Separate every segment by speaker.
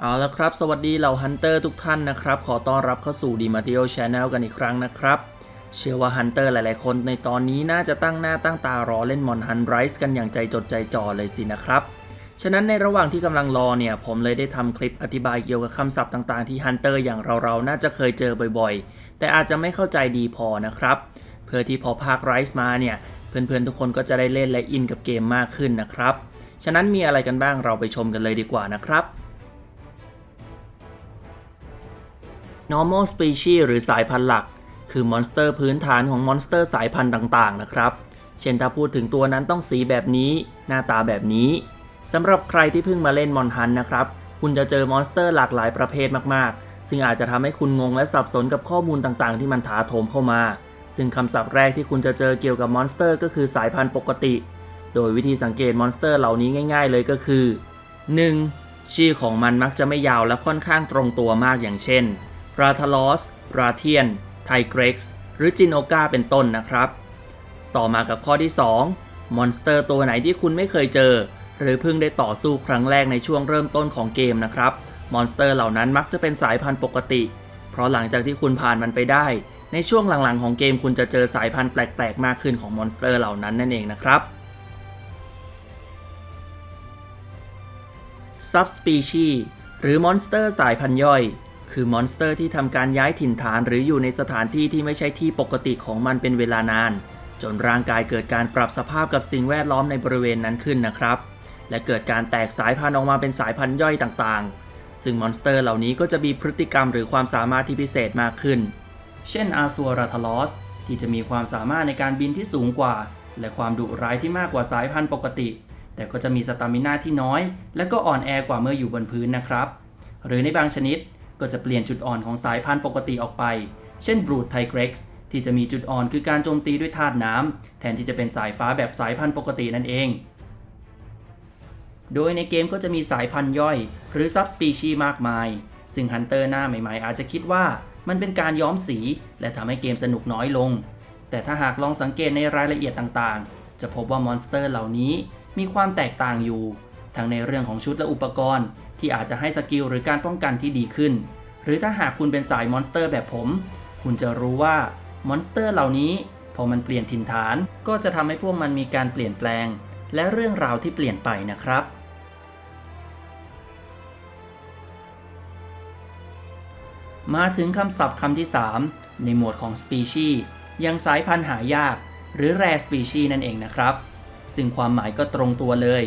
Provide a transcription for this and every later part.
Speaker 1: เอาละครับ สวัสดีเหล่าฮันเตอร์ทุกท่านนะครับ ขอต้อนรับเข้าสู่ d m a t e o Channel กันอีกครั้งนะครับ เชื่อว่าฮันเตอร์หลาย ๆ คนในตอนนี้น่าจะตั้งหน้าตั้งตารอเล่นมอนฮันไรส์กันอย่างใจจดใจจ่อเลยสินะครับ ฉะนั้นในระหว่างที่กำลังรอเนี่ย ผมเลยได้ทำคลิปอธิบายเกี่ยวกับคำศัพท์ต่าง ๆ ที่ฮันเตอร์อย่างเราๆน่าจะเคยเจอบ่อย ๆ แต่อาจจะไม่เข้าใจดีพอนะครับ เพื่อที่พอภาคไรส์มาเนี่ย เพื่อน ๆ ทุกคนก็จะได้เล่นและอินกับเกมมากขึ้นนะครับ ฉะนั้นมีอะไรกันบ้างเราไปชมกันเลยดีกว่านะครับ normal species หรือสายพันธุ์หลัก คือมอนสเตอร์พื้นฐานของมอนสเตอร์สายพันธุ์ต่างๆ นะครับ เช่นถ้าพูดถึงตัวนั้นต้องสีแบบนี้ หน้าตาแบบนี้สำหรับใครที่เพิ่งมาเล่นมอนฮันนะครับ คุณจะเจอมอนสเตอร์หลากหลายประเภทมากๆ ซึ่งอาจจะทำให้คุณงงและสับสนกับข้อมูลต่างๆ ที่มันถาโถมเข้ามา ซึ่งคำศัพท์แรกที่คุณจะเจอเกี่ยวกับมอนสเตอร์ก็คือสายพันธุ์ปกติ โดยวิธีสังเกตมอนสเตอร์เหล่านี้ง่าย ๆ เลยก็คือ 1. ชื่อของมันมักจะไม่ยาวและค่อนข้างตรงตัวมากอย่างเช่น ราทาลอส ราเทียน ไทเกร็กซ์ หรือจินโอกาเป็นต้นนะครับ ต่อมากับข้อที่ 2 มอนสเตอร์ตัวไหนที่คุณไม่เคยเจอ หรือเพิ่งได้ต่อสู้ครั้งแรกในช่วงเริ่มต้นของเกมนะครับ มอนสเตอร์เหล่านั้นมักจะเป็นสายพันธุ์ปกติ เพราะหลังจากที่คุณผ่านมันไปได้ ในช่วงหลังๆของเกมคุณจะเจอสายพันธุ์แปลก ๆ มากขึ้นของมอนสเตอร์เหล่านั้นนั่นเองนะครับ Subspecies หรือมอนสเตอร์สายพันธุ์ย่อย คือมอนสเตอร์ที่ทำการย้ายถิ่นฐานหรืออยู่ในสถานที่ที่ไม่ใช่ที่ปกติของมันเป็นเวลานาน จนร่างกายเกิดการปรับสภาพกับสิ่งแวดล้อมในบริเวณนั้นขึ้นนะครับ และเกิดการแตกสายพันธุ์ออกมาเป็นสายพันธุ์ย่อยต่างๆ ซึ่งมอนสเตอร์เหล่านี้ก็จะมีพฤติกรรมหรือความสามารถที่พิเศษมากขึ้น เช่นอาซัวราทลอสที่จะมีความสามารถในการบินที่สูงกว่า และความดุร้ายที่มากกว่าสายพันธุ์ปกติ แต่ก็จะมีสตามินาที่น้อย และก็อ่อนแอกว่าเมื่ออยู่บนพื้นนะครับ หรือในบางชนิด ก็จะเปลี่ยนจุดอ่อนของสายพันธุ์ปกติออกไป เช่นบรูดไทเกร็กซ์ที่จะมีจุดอ่อนคือการโจมตีด้วยธาตุน้ำแทนที่จะเป็นสายฟ้าแบบสายพันธุ์ปกตินั่นเอง โดยในเกมก็จะมีสายพันธุ์ย่อย หรือซับสปีชีมากมาย ซึ่งฮันเตอร์หน้าใหม่ๆ อาจจะคิดว่ามันเป็นการย้อมสี และทำให้เกมสนุกน้อยลง แต่ถ้าหากลองสังเกตในรายละเอียดต่างๆ จะพบว่ามอนสเตอร์เหล่านี้มีความแตกต่างอยู่ ทั้งในเรื่องของชุดและอุปกรณ์ ที่อาจจะให้สกิลหรือการป้องกันที่ดีขึ้น หรือถ้าหากคุณเป็นสายมอนสเตอร์แบบผม คุณจะรู้ว่ามอนสเตอร์เหล่านี้พอมันเปลี่ยนถิ่นฐาน ก็จะทำให้พวกมันมีการเปลี่ยนแปลง และเรื่องราวที่เปลี่ยนไปนะครับ มาถึงคำศัพท์คำที่ 3 ในหมวดของ species ยังสายพันธุ์หายาก หรือ rare species นั่นเองนะครับ ซึ่งความหมายก็ตรงตัวเลย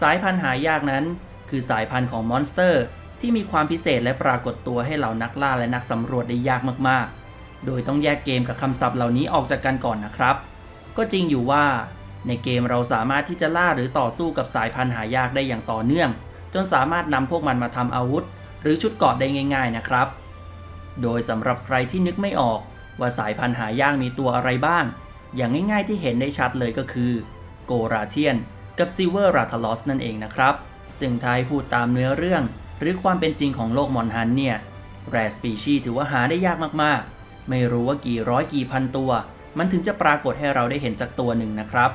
Speaker 1: สายพันธุ์หายากนั้น คือสายพันธุ์ของมอนสเตอร์ ที่มีความพิเศษและปรากฏตัวให้เหล่านักล่าและนักสำรวจได้ยากมากๆ โดยต้องแยกเกมกับคำศัพท์เหล่านี้ออกจากกันก่อนนะครับ ก็จริงอยู่ว่า ในเกมเราสามารถที่จะล่าหรือต่อสู้กับสายพันธุ์หายากได้อย่างต่อเนื่อง จนสามารถนำพวกมันมาทำอาวุธ หรือชุดเกราะได้ง่าย ๆนะครับ โดยสำหรับใครที่นึกไม่ออกว่าสายพันธุ์หายากมีตัวอะไรบ้าง อย่างง่ายๆที่เห็นได้ชัดเลยก็คือ โกราเทียน กับซิเวอร์ราทลอสนั่นเองนะครับ ซึ่งท้ายพูดตามเนื้อเรื่อง หรือความเป็นจริงของโลกมอนฮันเนี่ยแรสปีชีถือว่าหาได้ยากมากๆ ไม่รู้ว่ากี่ร้อยกี่พันตัว มันถึงจะปรากฏให้เราได้เห็นสักตัวหนึ่งนะครับ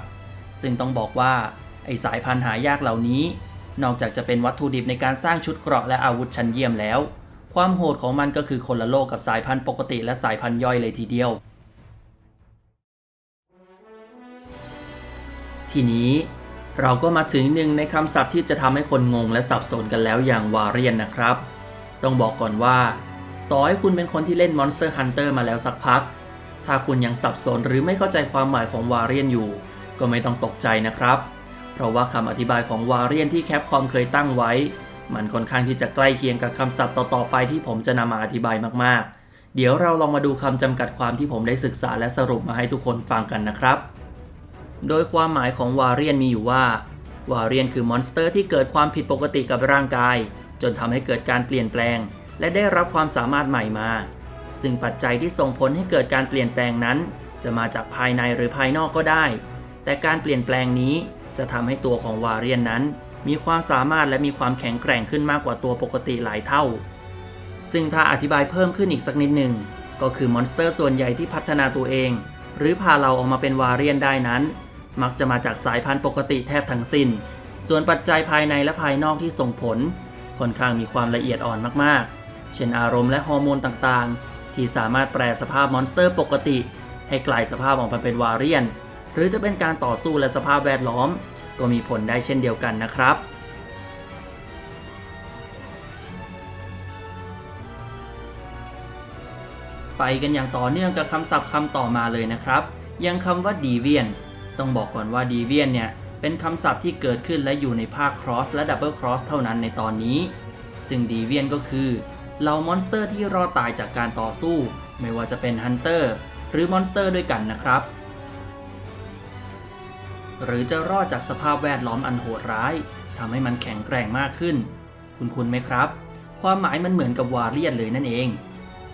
Speaker 1: ซึ่งต้องบอกว่า ไอสายพันธุ์หายากเหล่านี้ นอกจากจะเป็นวัตถุดิบในการสร้างชุดเกราะและอาวุธชั้นเยี่ยมแล้ว ความโหดของมันก็คือคนละโลกกับสายพันธุ์ปกติและสายพันธุ์ย่อยเลยทีเดียว ทีนี้ เราก็มาถึงหนึ่งในคำศัพท์ที่จะทำให้คนงงและสับสนกันแล้วอย่างวาเรียนนะครับ ต้องบอกก่อนว่า ต่อให้คุณเป็นคนที่เล่น Monster Hunter มาแล้วสักพัก ถ้าคุณยังสับสนหรือไม่เข้าใจความหมายของวาเรียนอยู่ ก็ไม่ต้องตกใจนะครับ เพราะว่าคำอธิบายของวาเรียนที่แคปคอมเคยตั้งไว้ มันค่อนข้างที่จะใกล้เคียงกับคำศัพท์ต่อๆไปที่ผมจะนำมาอธิบายมากๆ เดี๋ยวเราลองมาดูคำจำกัดความที่ผมได้ศึกษาและสรุปมาให้ทุกคนฟังกันนะครับ โดยความหมายของวาเรียนมีอยู่ว่าวาเรียนคือมอนสเตอร์ที่เกิดความผิดปกติกับร่างกาย จนทำให้เกิดการเปลี่ยนแปลง และได้รับความสามารถใหม่มา ซึ่งปัจจัยที่ส่งผลให้เกิดการเปลี่ยนแปลงนั้น จะมาจากภายในหรือภายนอกก็ได้ แต่การเปลี่ยนแปลงนี้จะทำให้ตัวของวาเรียนนั้น มีความสามารถและมีความแข็งแกร่งขึ้นมากกว่าตัวปกติหลายเท่า ซึ่งถ้าอธิบายเพิ่มขึ้นอีกสักนิดหนึ่งก็คือมอนสเตอร์ส่วนใหญ่ที่พัฒนาตัวเอง หรือพาเราออกมาเป็นวาเรียนได้นั้น มักจะมาจากสายพันธุ์ปกติแทบทั้งสิ้น ส่วนปัจจัยภายในและภายนอกที่ส่งผล ค่อนข้างมีความละเอียดอ่อนมากๆ เช่นอารมณ์และฮอร์โมนต่างๆ ที่สามารถแปลสภาพมอนสเตอร์ปกติ ให้กลายสภาพออกมาเป็นวาเรียน หรือจะเป็นการต่อสู้และสภาพแวดล้อม ก็มีผลได้เช่นเดียวกันนะครับไปกันอย่างต่อเนื่องกับคำศัพท์คำต่อมาเลยนะครับ ยังคำว่า deviant ต้องบอกก่อนว่า deviant เนี่ย เป็นคำศัพท์ที่เกิดขึ้นและอยู่ในภาค cross และ double cross เท่านั้นในตอนนี้ ซึ่ง deviant ก็คือเหล่ามอนสเตอร์ที่รอดตายจากการต่อสู้ ไม่ว่าจะเป็น hunter หรือมอนสเตอร์ด้วยกันนะครับ หรือจะรอดจากสภาพแวดล้อมอันโหดร้ายทำให้มันแข็งแกร่งมากขึ้น คุณคุณไหมครับ ความหมายมันเหมือนกับวาเรียนเลยนั่นเอง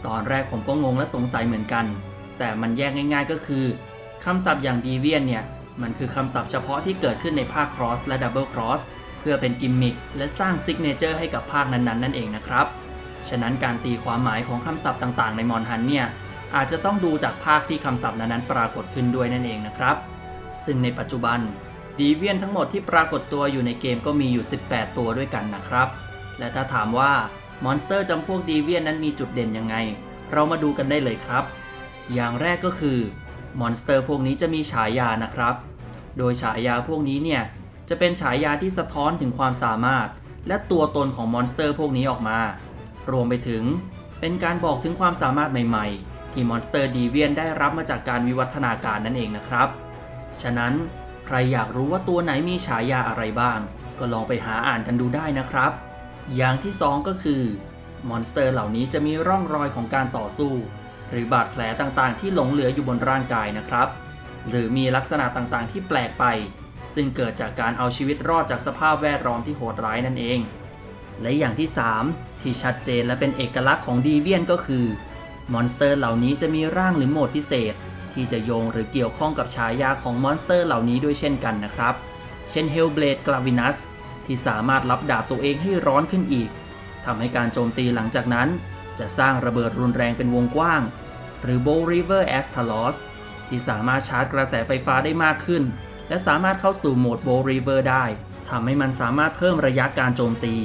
Speaker 1: ตอนแรกผมก็งงและสงสัยเหมือนกัน แต่มันแยกง่าย ๆ ก็คือ คำศัพท์อย่าง deviant เนี่ย มันคือคำศัพท์เฉพาะที่เกิดขึ้นในภาค cross และ double cross เพื่อเป็นกิมมิคและสร้าง signature ให้กับภาคนั้นๆ นั่นเองนะครับ ฉะนั้นการตีความหมายของคำศัพท์ต่างๆ ในมอนฮันเนี่ย อาจจะต้องดูจากภาคที่คำศัพท์นั้นๆ ปรากฏขึ้นด้วยนั่นเองนะครับ ซึ่งในปัจจุบัน deviant ทั้งหมดที่ปรากฏตัวอยู่ในเกมก็มีอยู่ 18 ตัวด้วยกันนะครับ และถ้าถามว่ามอนสเตอร์จำพวก deviant นั้นมีจุดเด่นยังไง เรามาดูกันได้เลยครับ อย่างแรกก็คือ มอนสเตอร์พวกนี้จะมีฉายานะครับ โดยฉายาพวกนี้เนี่ยจะเป็นฉายาที่สะท้อนถึงความสามารถ และตัวตนของมอนสเตอร์พวกนี้ออกมา รวมไปถึงเป็นการบอกถึงความสามารถใหม่ๆ ที่มอนสเตอร์ดีเวียนได้รับมาจากการวิวัฒนาการนั่นเองนะครับ ฉะนั้นใครอยากรู้ว่าตัวไหนมีฉายาอะไรบ้าง ก็ลองไปหาอ่านกันดูได้นะครับ อย่างที่สองก็คือมอนสเตอร์เหล่านี้จะมีร่องรอยของการต่อสู้ หรือบาดแผลต่างๆ ที่หลงเหลืออยู่บนร่างกายนะครับ หรือมีลักษณะต่างๆ ที่แปลกไป ซึ่งเกิดจากการเอาชีวิตรอดจากสภาพแวดล้อมที่โหดร้ายนั่นเอง และอย่างที่ 3 ที่ชัดเจนและเป็นเอกลักษณ์ของดีเวียนก็คือ มอนสเตอร์เหล่านี้จะมีร่างหรือโหมดพิเศษ ที่จะโยงหรือเกี่ยวข้องกับฉายาของมอนสเตอร์เหล่านี้ด้วยเช่นกันนะครับ เช่น Hellblade Glavinus ที่สามารถรับดาบตัวเองให้ร้อนขึ้นอีกทำให้การโจมตีหลังจากนั้น จะสร้างระเบิดรุนแรงเป็นวงกว้าง หรือ Bow River Astalos ที่สามารถชาร์จกระแสไฟฟ้าได้มากขึ้น และสามารถเข้าสู่โหมด Bow River ได้ทำให้มันสามารถเพิ่มระยะการโจมตี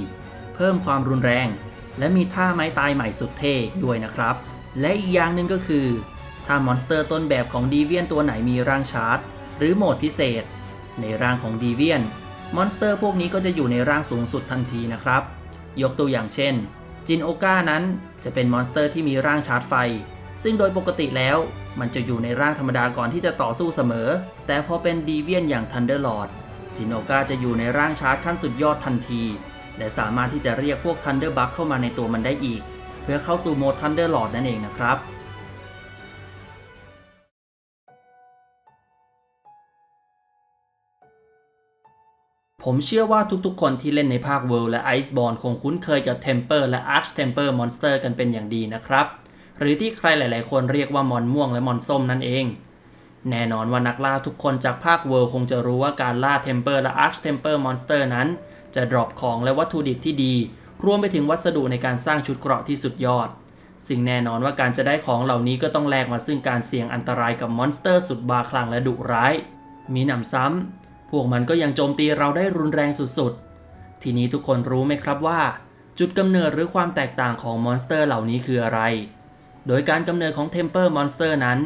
Speaker 1: เพิ่มความรุนแรง และมีท่าไม้ตายใหม่สุดเท่ด้วยนะครับ และอีกอย่างหนึ่งก็คือ ถ้ามอนสเตอร์ต้นแบบของดีเวียนตัวไหนมีร่างชาร์จ หรือโหมดพิเศษ ในร่างของดีเวียนมอนสเตอร์พวกนี้ก็จะอยู่ในร่างสูงสุดทันทีนะครับ ยกตัวอย่างเช่นจินโอก้านั้นจะเป็นมอนสเตอร์ที่มีร่างชาร์จไฟ ซึ่งโดยปกติแล้วมันจะอยู่ในร่างธรรมดาก่อนที่จะต่อสู้เสมอ แต่พอเป็นดีเวียนอย่างทันเดอร์ลอร์ดจินโอก้าจะอยู่ในร่างชาร์จขั้นสุดยอดทันที และสามารถที่จะเรียกพวกทันเดอร์บัคเข้ามาในตัวมันได้อีก เพื่อเข้าสู่โหมดทันเดอร์ลอร์ดนั่นเองนะครับผมเชื่อว่าทุกๆ คนที่เล่นในภาค World และ Iceborne คงคุ้นเคยกับ Temper และ Arch Temper Monster กันเป็นอย่างดีนะครับ หรือที่ใครหลาย ๆ คนเรียกว่ามอนม่วงและมอนส้มนั่นเอง แน่นอนว่านักล่าทุกคนจากภาค World คงจะรู้ว่าการล่า Temper และ Arch Temper Monster นั้น จะดรอปของและวัตถุดิบที่ดี รวมไปถึงวัสดุในการสร้างชุดเกราะที่สุดยอด สิ่งแน่นอนว่าการจะได้ของเหล่านี้ก็ต้องแลกมาซึ่งการเสี่ยงอันตรายกับมอนสเตอร์สุดบาคลั่งและดุร้าย มีหนำซ้ำพวกมันก็ยังโจมตีเราได้รุนแรงสุด ๆ ทีนี้ทุกคนรู้ไหมครับว่า จุดกำเนิดหรือความแตกต่างของมอนสเตอร์เหล่านี้คืออะไร โดยการกำเนิดของ Temper Monster นั้น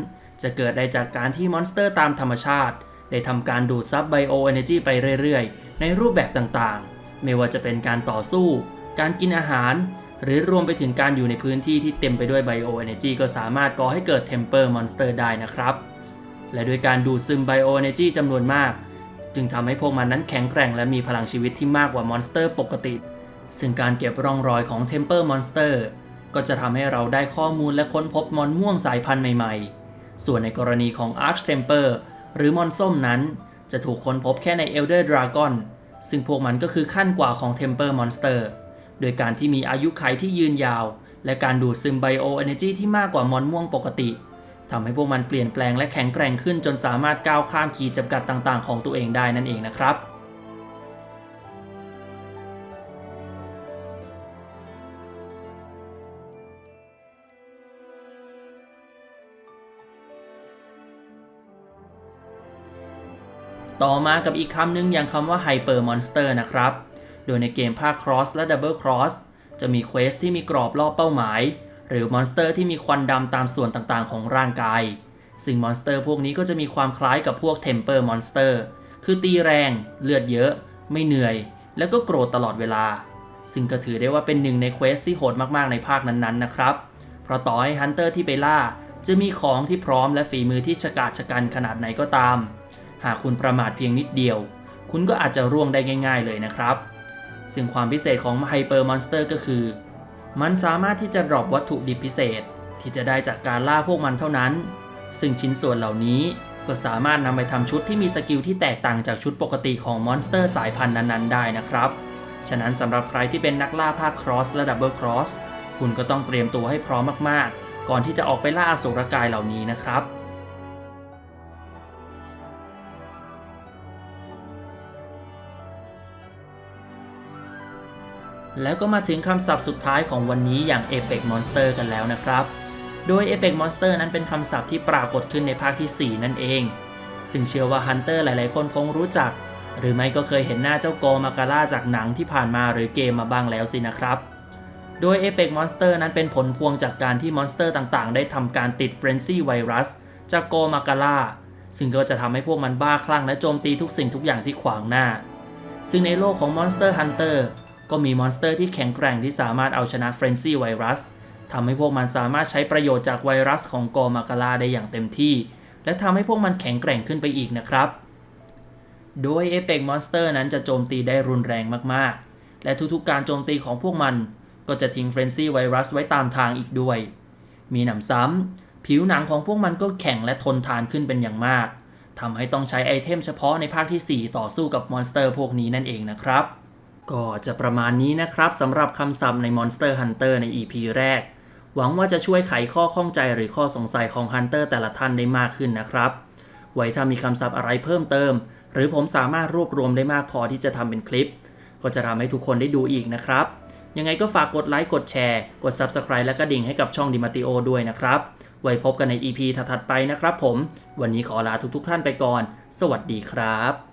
Speaker 1: จะเกิดได้จากการที่มอนสเตอร์ตามธรรมชาติ ได้ทำการดูดซับไบโอเอเนจีไปเรื่อยๆ ในรูปแบบต่างๆ ไม่ว่าจะเป็นการต่อสู้ การกินอาหาร หรือรวมไปถึงการอยู่ในพื้นที่ที่เต็มไปด้วยไบโอเอเนจีก็สามารถก่อให้เกิด Temper Monster ได้นะครับ และโดยการดูดซึมไบโอเอเนจีจำนวนมาก จึงทำให้พวกมันนั้นแข็งแกร่งและมีพลังชีวิตที่มากกว่ามอนสเตอร์ปกติ ซึ่งการเก็บร่องรอยของ Temper Monster ก็จะทำให้เราได้ข้อมูลและค้นพบมอนม่วงสายพันธุ์ใหม่ๆ ส่วนในกรณีของ Arch Temper หรือมอนส้มนั้น จะถูกค้นพบแค่ใน Elder Dragon ซึ่งพวกมันก็คือขั้นกว่าของ Temper Monster โดยการที่มีอายุขัยที่ยืนยาว และการดูดซึมไบโอเอเนจีที่มากกว่ามอนม่วงปกติทำให้พวกมันเปลี่ยนแปลงและแข็งแกร่งขึ้นจนสามารถก้าวข้ามขีดจำกัดต่างๆ ของตัวเองได้นั่นเองนะครับ ต่อมากับอีกคำหนึ่งอย่างคำว่า Hyper Monster นะครับ โดยในเกมภาค Cross และ Double Cross จะมีเควสที่มีกรอบรอบเป้าหมาย หรือมอนสเตอร์ที่มีควันดำตามส่วนต่างๆ ของร่างกาย ซึ่งมอนสเตอร์พวกนี้ก็จะมีความคล้ายกับพวก Temper Monster คือตีแรง เลือดเยอะ ไม่เหนื่อย แล้วก็โกรธตลอดเวลา ซึ่งก็ถือได้ว่าเป็นหนึ่งในเควสที่โหดมากๆในภาคนั้นๆนะครับ เพราะต่อให้ฮันเตอร์ที่ไปล่าจะมีของที่พร้อมและฝีมือที่ฉกาจชะกันขนาดไหนก็ตาม หากคุณประมาทเพียงนิดเดียว คุณก็อาจจะร่วงได้ง่าย ๆ เลยนะครับ ซึ่งความพิเศษของไฮเปอร์มอนสเตอร์ก็คือ มันสามารถที่จะดรอปวัตถุดิบพิเศษที่จะได้จากการล่าพวกมันเท่านั้น ซึ่งชิ้นส่วนเหล่านี้ก็สามารถนำไปทำชุดที่มีสกิลที่แตกต่างจากชุดปกติของมอนสเตอร์สายพันธุ์นั้นๆ ได้นะครับ ฉะนั้นสำหรับใครที่เป็นนักล่าภาคครอสและดับเบิลครอสคุณก็ต้องเตรียมตัวให้พร้อมมากๆ ก่อนที่จะออกไปล่าอสุรกายเหล่านี้นะครับ แล้วก็มาถึงคำศัพท์สุดท้ายของวันนี้อย่าง Apex Monster กันแล้วนะครับ โดย Apex Monster นั้นเป็นคำศัพท์ที่ปรากฏขึ้นในภาคที่ 4 นั่นเอง ซึ่งเชื่อว่าฮันเตอร์หลายๆ คนคงรู้จัก หรือไม่ก็เคยเห็นหน้าเจ้าโกมาการ่าจากหนังที่ผ่านมาหรือเกมมาบ้างแล้วสินะครับ โดย Apex Monster นั้นเป็นผลพวงจากการที่มอนสเตอร์ต่างๆ ได้ทำการติด Frenzy Virus จากโกมาการ่าซึ่งก็จะทำให้พวกมันบ้าคลั่งและโจมตีทุกสิ่งทุกอย่างที่ขวางหน้า ซึ่งในโลกของ Monster Hunter ก็มีมอนสเตอร์ที่แข็งแกร่งที่สามารถเอาชนะ Frenzy Virus ทำให้พวกมันสามารถใช้ประโยชน์จากไวรัสของโกมาการ่าได้อย่างเต็มที่ และทำให้พวกมันแข็งแกร่งขึ้นไปอีกนะครับ โดย Apex Monster นั้นจะโจมตีได้รุนแรงมากๆ และทุกๆการโจมตีของพวกมัน ก็จะทิ้ง Frenzy Virus ไว้ตามทางอีกด้วย มีหนำซ้ำผิวหนังของพวกมันก็แข็งและทนทานขึ้นเป็นอย่างมากทำให้ต้องใช้ไอเทมเฉพาะในภาคที่ 4 ต่อสู้กับมอนสเตอร์พวกนี้นั่นเองนะครับ ก็จะประมาณนี้นะครับสำหรับคำศัพท์ใน Monster Hunter ใน EP แรก หวังว่าจะช่วยไขข้อข้องใจหรือข้อสงสัยของ Hunter แต่ละท่านได้มากขึ้นนะครับ ไว้ถ้ามีคำศัพท์อะไรเพิ่มเติม หรือผมสามารถรวบรวมได้มากพอที่จะทำเป็นคลิป ก็จะทำให้ทุกคนได้ดูอีกนะครับ ยังไงก็ฝากกดไลค์กดแชร์ กด Subscribe และกระดิ่งให้กับช่องดิมาติโอด้วยนะครับ ไว้พบกันใน EP ถัดๆไปนะครับผม วันนี้ขอลาทุกๆ ท่านไปก่อน สวัสดีครับ